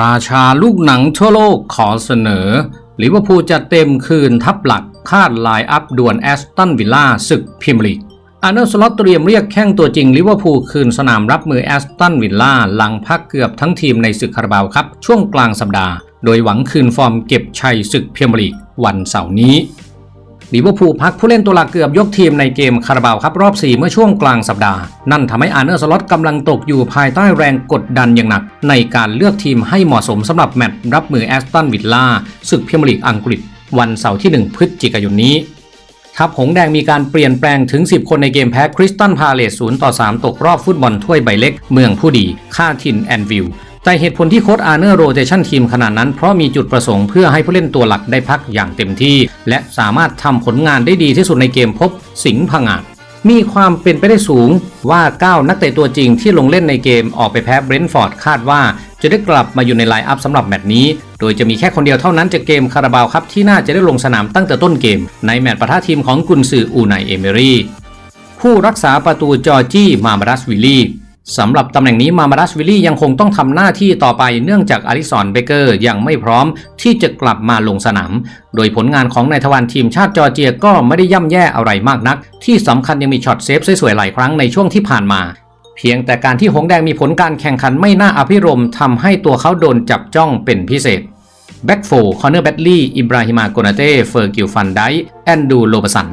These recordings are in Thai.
ราชาลูกหนังทั่วโลกขอเสนอลิเวอร์พูลจะเต็มคืนทับหลักคาดไลน์อัพด่วนแอสตันวิลล่าศึกพรีเมียร์ลีกอาร์เนอร์สล็อตเตรียมเรียกแข้งตัวจริงลิเวอร์พูลคืนสนามรับมือแอสตันวิลล่าหลังพักเกือบทั้งทีมในศึกคาราบาวครับ ช่วงกลางสัปดาห์ โดยหวังคืนฟอร์มเก็บชัยศึกพรีเมียร์ลีกวันเสาร์นี้ ลิเวอร์พูลพักผู้เล่นตัวหลักเกือบยกทีมในเกมคาราบาวครับรอบ 4 เมื่อช่วงกลางสัปดาห์ นั่นทำให้อาร์เนอร์สล็อตกำลังตกอยู่ภายใต้แรงกดดันอย่างหนัก ในการเลือกทีมให้เหมาะสมสำหรับแมตช์รับมือแอสตันวิลล่าศึกพรีเมียร์ลีกอังกฤษ วันเสาร์ที่ 1 พฤศจิกายนนี้ทัพหงแดงมีการเปลี่ยนแปลงถึง 10 คนในเกมแพ้คริสตันพาเลส0ต่อ 3 ตกรอบฟุตบอลถ้วยใบเล็ก เมืองผู้ดี ค่าทินแอนวิล แต่เหตุผลที่โค้ชอาร์เนอร์โรเตชันทีมขนาดนั้นเพราะมีจุดประสงค์เพื่อให้ผู้เล่นตัวหลักได้พักอย่างเต็มที่ และสามารถทำผลงานได้ดีที่สุดในเกมพบสิงห์พังงาดมีความเป็นไปได้สูงว่า 9 นักเตะตัวจริงที่ลงเล่นในเกมออกไปแพ้เบรนท์ฟอร์ดคาดว่า จะได้กลับมาอยู่ในไลน์อัพสำหรับแมตช์นี้ โดยจะมีแค่คนเดียวเท่านั้นจากเกมคาราบาวครับที่น่าจะได้ลงสนามตั้งแต่ต้นเกม ในแมตช์ปะทะทีมของกุนซืออูไนเอเมรีผู้รักษาประตูจอร์จี้มามารัสวิลลี่ สำหรับตำแหน่งนี้มามารัสวิลลี่ยังคงต้องทำหน้าที่ต่อไปเนื่องจากอาริสันเบเกอร์ยังไม่พร้อมที่จะกลับมาลงสนาม โดยผลงานของนายทวารทีมชาติจอร์เจียก็ไม่ได้ย่ำแย่อะไรมากนัก ที่สำคัญยังมีช็อตเซฟสวยๆหลายครั้งในช่วงที่ผ่านมา เพียงแต่การที่หงแดงมีผลการแข่งขันไม่น่าอภิรมทำให้ตัวเขาโดนจับจ้องเป็นพิเศษแบ็กโฟคอนเนอร์แบตลี่อิบราฮิมาโกนาเต้เฟอร์กิลฟันไดแอนดูโลบสัน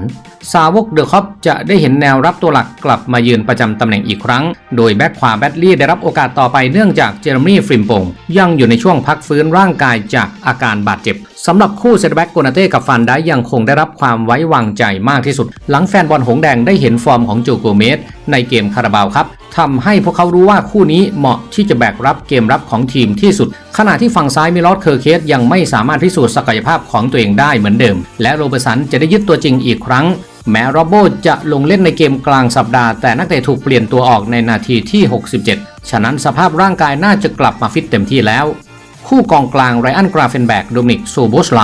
สาวกเดอะคอปจะได้เห็นแนวรับตัวหลักกลับมายืนประจำตำแหน่งอีกครั้ง โดยแบ็กขวาแบตลี่ได้รับโอกาสต่อไปเนื่องจากเจอร์มี่ฟริมปงยังอยู่ในช่วงพักฟื้นร่างกายจากอาการบาดเจ็บสำหรับคู่เซตแบ็กโกนาเต้กับฟันได้ยังคงได้รับความไว้วางใจมากที่สุด หลังแฟนบอลหงแดงได้เห็นฟอร์มของโจโกเมสในเกมคาราบาวครับทำให้พวกเขารู้ว่าคู่นี้เหมาะที่จะแบกรับเกมรับของทีมที่สุด ขณะที่ฝั่งซ้ายมิลอสเคอร์เคสยังไม่สามารถพิสูจน์ศักยภาพของตัวเองได้เหมือนเดิม และโรเบสันจะได้ยึดตัวจริงอีกครั้ง แม้โรโบจะลงเล่นในเกมกลางสัปดาห์ แต่นักเตะถูกเปลี่ยนตัวออกในนาทีที่ 67 ฉะนั้นสภาพร่างกายน่าจะกลับมาฟิตเต็มที่แล้ว คู่กองกลางไรอันกราเฟนแบกโดมินิกโซโบสไล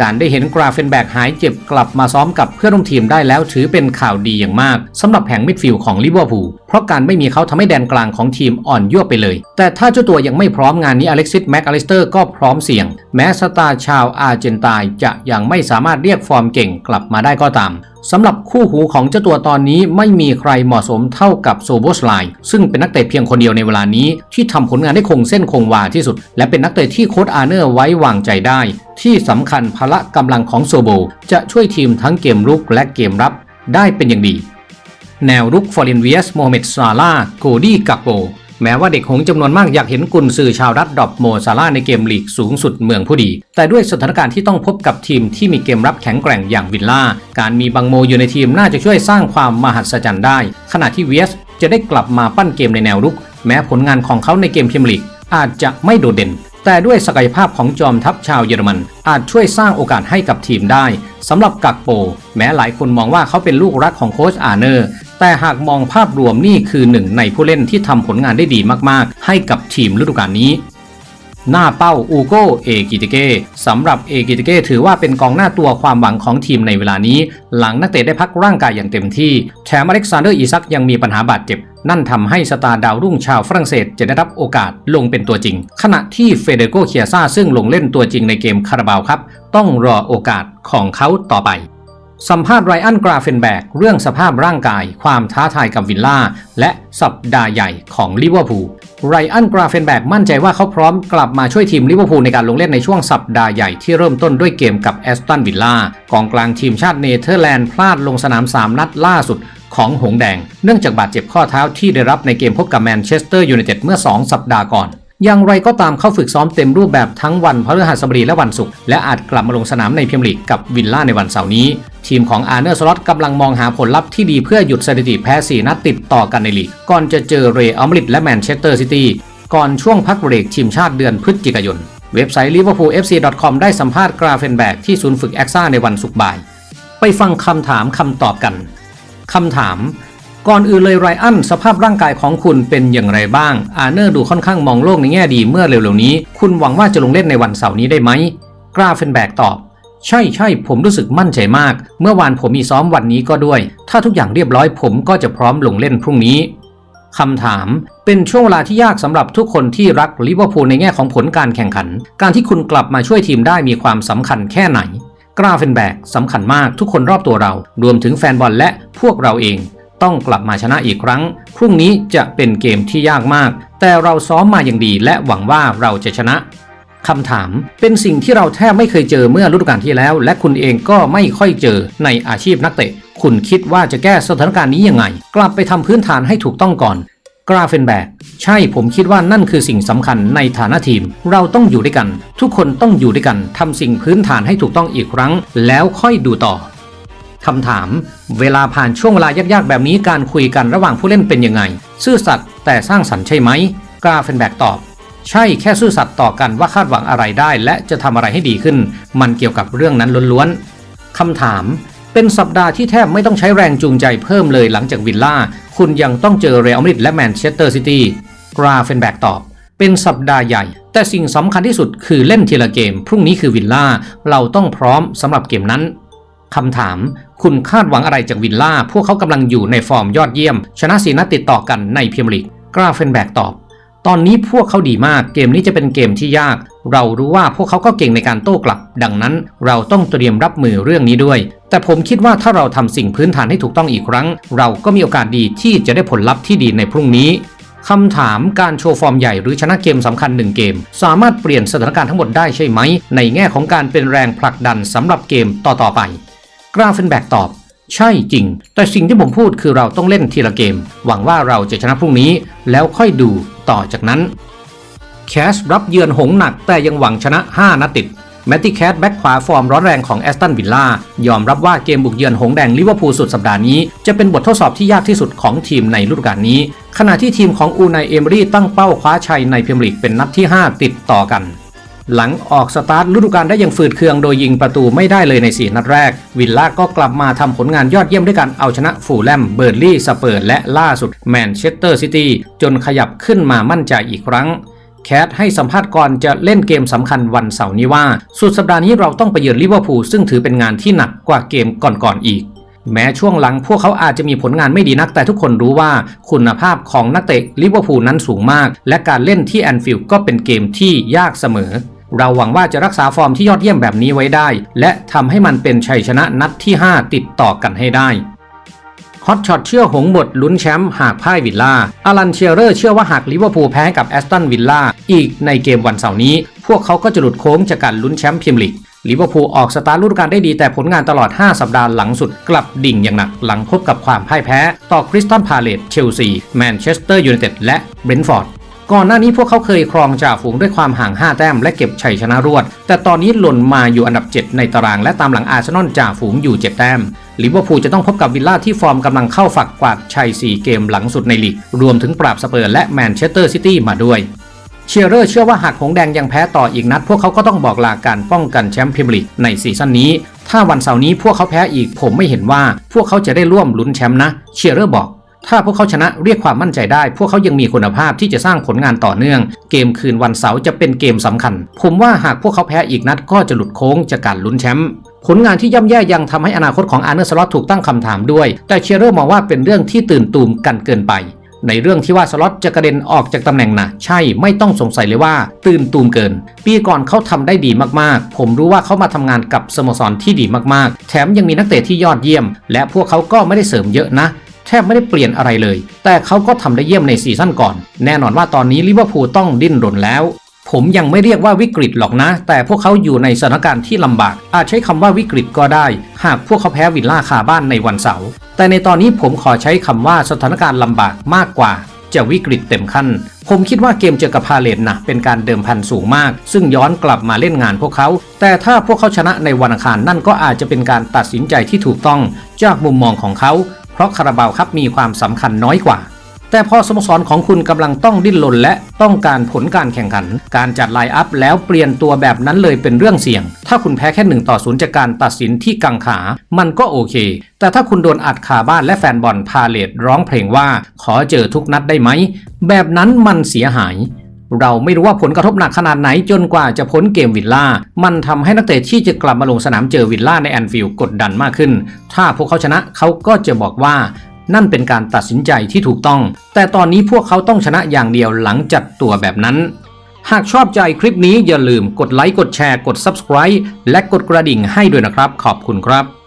การได้เห็นกราเฟนแบกหายเจ็บกลับมาซ้อมกับเพื่อนร่วมทีมได้แล้วถือเป็นข่าวดีอย่างมากสำหรับแผงมิดฟิลด์ของลิเวอร์พูลเพราะการไม่มีเขาทำให้แดนกลางของทีมอ่อนยั่วไปเลย แต่ถ้าเจ้าตัวยังไม่พร้อมงานนี้อเล็กซิสแม็กอลิสเตอร์ก็พร้อมเสี่ยง แม้สตาร์ชาวอาร์เจนตายจะยังไม่สามารถเรียกฟอร์มเก่งกลับมาได้ก็ตาม สำหรับคู่หูของเจ้าตัวตอนนี้ไม่มีใครเหมาะสมเท่ากับโซโบสไลซึ่งเป็นนักเตะเพียงคนเดียวในเวลานี้ที่ทำผลงานได้คงเส้นคงวาที่สุด และเป็นนักเตะที่โค้ชอาร์เนอร์ไว้วางใจได้ ที่สำคัญพละกำลังของโซโบ จะช่วยทีมทั้งเกมรุกและเกมรับได้เป็นอย่างดี แนวรุกฟอร์เรนเวียสโมเมดซาลาโกดี้กักโบ แม้ว่าเด็กหงจำนวนมากอยากเห็นกุนซือชาวรัฐดอบโมซาร่าในเกมลีกสูงสุดเมืองผู้ดี แต่ด้วยสถานการณ์ที่ต้องพบกับทีมที่มีเกมรับแข็งแกร่งอย่างวิลล่า การมีบังโมอยู่ในทีมน่าจะช่วยสร้างความมหัศจรรย์ได้ ขณะที่เวียสจะได้กลับมาปั้นเกมในแนวรุก แม้ผลงานของเขาในเกมพรีเมียร์ลีกอาจจะไม่โดดเด่น แต่ด้วยศักยภาพของจอมทัพชาวเยอรมัน อาจช่วยสร้างโอกาสให้กับทีมได้สำหรับกักโป แม้หลายคนมองว่าเขาเป็นลูกรักของโค้ชอาร์เนอร์ แต่หากมองภาพรวมนี่คือหนึ่งในผู้เล่นที่ทำผลงานได้ดีมากๆ ให้กับทีมฤดูกาลนี้ หน้าเป้าอูโกเอกิติเกสำหรับเอกิติเกถือว่าเป็นกองหน้าตัวความหวังของทีมในเวลานี้ หลังนักเตะได้พักร่างกายอย่างเต็มที่แถมอเล็กซานเดอร์อีซักยังมีปัญหาบาดเจ็บ นั่นทำให้สตาร์ดาวรุ่งชาวฝรั่งเศสจะได้รับโอกาสลงเป็นตัวจริง ขณะที่เฟเดโกเคียซาซึ่งลงเล่นตัวจริงในเกมคาราบาวครับ ต้องรอโอกาสของเขาต่อไป สัมภาษณ์ไรอันกราเฟนแบกเรื่องสภาพร่างกาย ความท้าทายกับวิลล่า และสัปดาห์ใหญ่ของลิเวอร์พูลไรอันกราเฟนแบกมั่นใจว่าเขาพร้อมกลับมาช่วยทีมลิเวอร์พูลในการลงเล่นในช่วงสัปดาห์ใหญ่ที่เริ่มต้นด้วยเกมกับแอสตันวิลล่ากองกลางทีมชาติเนเธอร์แลนด์พลาดลงสนาม 3 นัดล่าสุดของหงแดง เนื่องจากบาดเจ็บข้อเท้าที่ได้รับในเกมพบกับแมนเชสเตอร์ยูไนเต็ดเมื่อ 2 สัปดาห์ก่อน อย่างไรก็ตามเขาฝึกซ้อมเต็มรูปแบบทั้งวันพฤหัสบดีและวันศุกร์และอาจกลับมาลงสนามในพรีเมียร์ลีกกับวิลล่าในวันเสาร์นี้ ทีมของอาร์เนอร์สล็อตกำลังมองหาผลลัพธ์ที่ดีเพื่อหยุดสถิติแพ้4นัดติดต่อกันในลีก ก่อนจะเจอเรอัลมาดริดและแมนเชสเตอร์ซิตี้ก่อนช่วงพักเบรกทีมชาติเดือนพฤศจิกายน เว็บไซต์ liverpoolfc.com ได้สัมภาษณ์กราเฟนแบกที่ศูนย์ฝึกแอคซ่าในวันศุกร์บ่าย ไปฟังคำถามคำตอบกันคำถาม ก่อนอื่นเลยไรอันสภาพร่างกายของคุณเป็นอย่างไรบ้าง อาเนอร์ดูค่อนข้างมองโลกในแง่ดีเมื่อเร็วๆนี้ คุณหวังว่าจะลงเล่นในวันเสาร์นี้ได้ไหมกราเฟนแบกตอบ ใช่ใช่ผมรู้สึกมั่นใจมาก เมื่อวานผมมีซ้อมวันนี้ก็ด้วย ถ้าทุกอย่างเรียบร้อยผมก็จะพร้อมลงเล่นพรุ่งนี้คำถาม เป็นช่วงเวลาที่ยากสำหรับทุกคนที่รักลิเวอร์พูลในแง่ของผลการแข่งขัน การที่คุณกลับมาช่วยทีมได้มีความสำคัญแค่ไหนกราเฟนแบกสำคัญมากทุกคนรอบตัวเรา รวมถึงแฟนบอลและพวกเราเอง ต้องกลับมาชนะอีกครั้ง พรุ่งนี้จะเป็นเกมที่ยากมาก แต่เราซ้อมมาอย่างดีและหวังว่าเราจะชนะคำถามเป็นสิ่งที่เราแทบไม่เคยเจอเมื่อฤดูกาลที่แล้ว และคุณเองก็ไม่ค่อยเจอในอาชีพนักเตะ คุณคิดว่าจะแก้สถานการณ์นี้ยังไง กลับไปทำพื้นฐานให้ถูกต้องก่อน กราเฟนแบกใช่ผมคิดว่านั่นคือสิ่งสำคัญในฐานะทีม เราต้องอยู่ด้วยกัน ทุกคนต้องอยู่ด้วยกันทำสิ่งพื้นฐานให้ถูกต้องอีกครั้ง แล้วค่อยดูต่อ คำถาม เวลาผ่านช่วงเวลายากๆ แบบนี้การคุยกันระหว่างผู้เล่นเป็นยังไง ซื่อสัตย์แต่สร้างสรรค์ใช่ไหมกราเฟนแบกตอบ ใช่แค่ซื่อสัตย์ต่อกันว่าคาดหวังอะไรได้ และจะทำอะไรให้ดีขึ้น มันเกี่ยวกับเรื่องนั้นล้วนๆคำถาม เป็นสัปดาห์ที่แทบไม่ต้องใช้แรงจูงใจเพิ่มเลยหลังจากวิลล่าคุณยังต้องเจอเรอัลมาดริดและแมนเชสเตอร์ซิตี้กราเฟนแบกตอบ เป็นสัปดาห์ใหญ่ แต่สิ่งสำคัญที่สุดคือเล่นทีละเกม พรุ่งนี้คือวิลล่าเราต้องพร้อมสำหรับเกมนั้น คำถาม คุณคาดหวังอะไรจากวิลล่า พวกเขากำลังอยู่ในฟอร์มยอดเยี่ยม ชนะสีนัดติดต่อกันในพรีเมียร์ลีกกราเฟนแบกตอบ ตอนนี้พวกเขาดีมาก เกมนี้จะเป็นเกมที่ยาก เรารู้ว่าพวกเขาก็เก่งในการโต้กลับ ดังนั้นเราต้องเตรียมรับมือเรื่องนี้ด้วย แต่ผมคิดว่าถ้าเราทำสิ่งพื้นฐานให้ถูกต้องอีกครั้ง เราก็มีโอกาสดีที่จะได้ผลลัพธ์ที่ดีในพรุ่งนี้คำถามการโชว์ฟอร์มใหญ่หรือชนะเกมสำคัญหนึ่งเกม สามารถเปลี่ยนสถานการณ์ทั้งหมดได้ใช่ไหม ในแง่ของการเป็นแรงผลักดันสำหรับเกมต่อๆไป กราเฟนแบกตอบ ใช่จริง แต่สิ่งที่ผมพูดคือเราต้องเล่นทีละเกม หวังว่าเราจะชนะพรุ่งนี้ แล้วค่อยดูต่อจากนั้นแคสรับเยือนหงส์หนักแต่ยังหวังชนะ 5นัดติดแมตติแคสแบ็กขวาฟอร์มร้อนแรงของแอสตันวิลล่ายอมรับว่าเกมบุกเยือนหงส์แดงลิเวอร์พูลสุดสัปดาห์นี้ จะเป็นบททดสอบที่ยากที่สุดของทีมในฤดูกาลนี้ ขณะที่ทีมของอูไนเอมรี่ตั้งเป้าคว้าชัยในพรีเมียร์ลีกเป็นนัดที่ 5 ติดต่อกัน หลังออกสตาร์ทฤดูกาลได้อย่างฝืดเคืองโดยยิงประตูไม่ได้เลยใน 4 นัดแรก วิลล่าก็กลับมาทำผลงานยอดเยี่ยมด้วยการเอาชนะฟูลแลม เบิร์ลี่ สเปอร์และล่าสุดแมนเชสเตอร์ซิตี้จนขยับขึ้นมามั่นใจอีกครั้งแคทให้สัมภาษณ์ก่อนจะเล่นเกมสำคัญวันเสาร์นี้ว่า สุดสัปดาห์นี้เราต้องไปเยือนลิเวอร์พูลซึ่งถือเป็นงานที่หนักกว่าเกมก่อนๆอีก แม้ช่วงหลังพวกเขาอาจจะมีผลงานไม่ดีนักแต่ทุกคนรู้ว่าคุณภาพของนักเตะลิเวอร์พูลนั้นสูงมาก และการเล่นที่แอนฟิลด์ก็เป็นเกมที่ยากเสมอ เราหวังว่าจะรักษาฟอร์มที่ยอดเยี่ยมแบบนี้ไว้ได้ และทำให้มันเป็นชัยชนะนัดที่ 5 ติดต่อกันให้ได้ฮอตช็อตเชื่อหงหมดลุ้นแชมป์หากพ่ายวิลล่าอารันเชียร์เรอร์เชื่อว่าหากลิเวอร์พูลแพ้กับแอสตันวิลล่าอีกในเกมวันเสาร์นี้ พวกเขาก็จะหลุดโค้งจากการลุ้นแชมป์พรีเมียร์ลีกลิเวอร์พูลออกสตาร์ทฤดูกาลได้ดีแต่ผลงานตลอด 5 สัปดาห์หลังสุดกลับดิ่งอย่างหนักหลังพบกับความพ่ายแพ้ ต่อคริสตัลพาเลตเชลซีแมนเชสเตอร์ยูไนเต็ดและเบรนท์ฟอร์ด ก่อนหน้านี้พวกเขาเคยครองจ่าฝูงด้วยความห่าง 5 แต้มและเก็บชัยชนะรวด แต่ตอนนี้หล่นมาอยู่อันดับ 7 ในตารางและตามหลังอาร์เซนอลจ่าฝูงอยู่ 7 แต้มลิเวอร์พูลจะต้องพบกับวิลล่าที่ฟอร์มกำลังเข้าฝักกวาดชัย 4 เกมหลังสุดในลีก รวมถึงปราบสเปอร์และแมนเชสเตอร์ซิตี้มาด้วยเชียร์เรอร์เชื่อว่าหากหงแดงยังแพ้ต่ออีกนัด พวกเขาก็ต้องบอกลาการป้องกันแชมป์พรีเมียร์ลีกในซีซั่นนี้ ถ้าวันเสาร์นี้พวกเขาแพ้อีกผมไม่เห็นว่า พวกเขาจะได้ร่วมลุ้นแชมป์นะ เชียร์เรอร์บอก ถ้าพวกเขาชนะเรียกความมั่นใจได้ พวกเขายังมีคุณภาพที่จะสร้างผลงานต่อเนื่อง เกมคืนวันเสาร์จะเป็นเกมสำคัญ ผมว่าหากพวกเขาแพ้อีกนัดก็จะหลุดโค้งจากการลุ้นแชมป์ผลงานที่ย่ำแย่ยังทำให้อนาคตของอาร์เนอร์สล็อตถูกตั้งคำถามด้วย แต่เชียร์เรอร์มองว่าเป็นเรื่องที่ตื่นตูมกันเกินไป ในเรื่องที่ว่าสล็อตจะกระเด็นออกจากตำแหน่งนะใช่ไม่ต้องสงสัยเลยว่า ตื่นตูมเกิน ปีก่อนเขาทำได้ดีมากๆ ผมรู้ว่าเขามาทำงานกับสโมสรที่ดีมากๆ แถมยังมีนักเตะที่ยอดเยี่ยม และพวกเขาก็ไม่ได้เสริมเยอะนะ แทบไม่ได้เปลี่ยนอะไรเลย แต่เขาก็ทำได้เยี่ยมในซีซั่นก่อน แน่นอนว่าตอนนี้ลิเวอร์พูลต้องดิ้นรนแล้ว ผมยังไม่เรียกว่าวิกฤตหรอกนะ แต่พวกเขาอยู่ในสถานการณ์ที่ลำบาก อาจใช้คำว่าวิกฤตก็ได้ หากพวกเขาแพ้วิลล่าคาบ้านในวันเสาร์แต่ในตอนนี้ผมขอใช้คำว่าสถานการณ์ลำบากมากกว่าจะวิกฤตเต็มขั้น ผมคิดว่าเกมเจอกับพาเลตนะเป็นการเดิมพันสูงมาก ซึ่งย้อนกลับมาเล่นงานพวกเขา แต่ถ้าพวกเขาชนะในวันอังคารนั่นก็อาจจะเป็นการตัดสินใจที่ถูกต้อง จากมุมมองของเขา เพราะคาราบาวครับมีความสำคัญน้อยกว่า แต่พอสโมสรของคุณกำลังต้องดิ้นรนและต้องการผลการแข่งขัน การจัดไลน์อัพแล้วเปลี่ยนตัวแบบนั้นเลยเป็นเรื่องเสี่ยง ถ้าคุณแพ้แค่หนึ่งต่อศูนย์จากการตัดสินที่กังขา มันก็โอเค แต่ถ้าคุณโดนอัดขาบ้านและแฟนบอลพาเลตร้องเพลงว่า ขอเจอทุกนัดได้ไหมแบบนั้นมันเสียหาย เราไม่รู้ว่าผลกระทบหนักขนาดไหนจนกว่าจะพ้นเกมวิลล่า มันทำให้นักเตะที่จะกลับมาลงสนามเจอวิลล่าในแอนฟิลด์กดดันมากขึ้น ถ้าพวกเขาชนะเขาก็จะบอกว่านั่นเป็นการตัดสินใจที่ถูกต้อง แต่ตอนนี้พวกเขาต้องชนะอย่างเดียวหลังจัดตัวแบบนั้น หากชอบใจคลิปนี้อย่าลืมกดไลค์ กดแชร์ กด Subscribe และกดกระดิ่งให้ด้วยนะครับ ขอบคุณครับ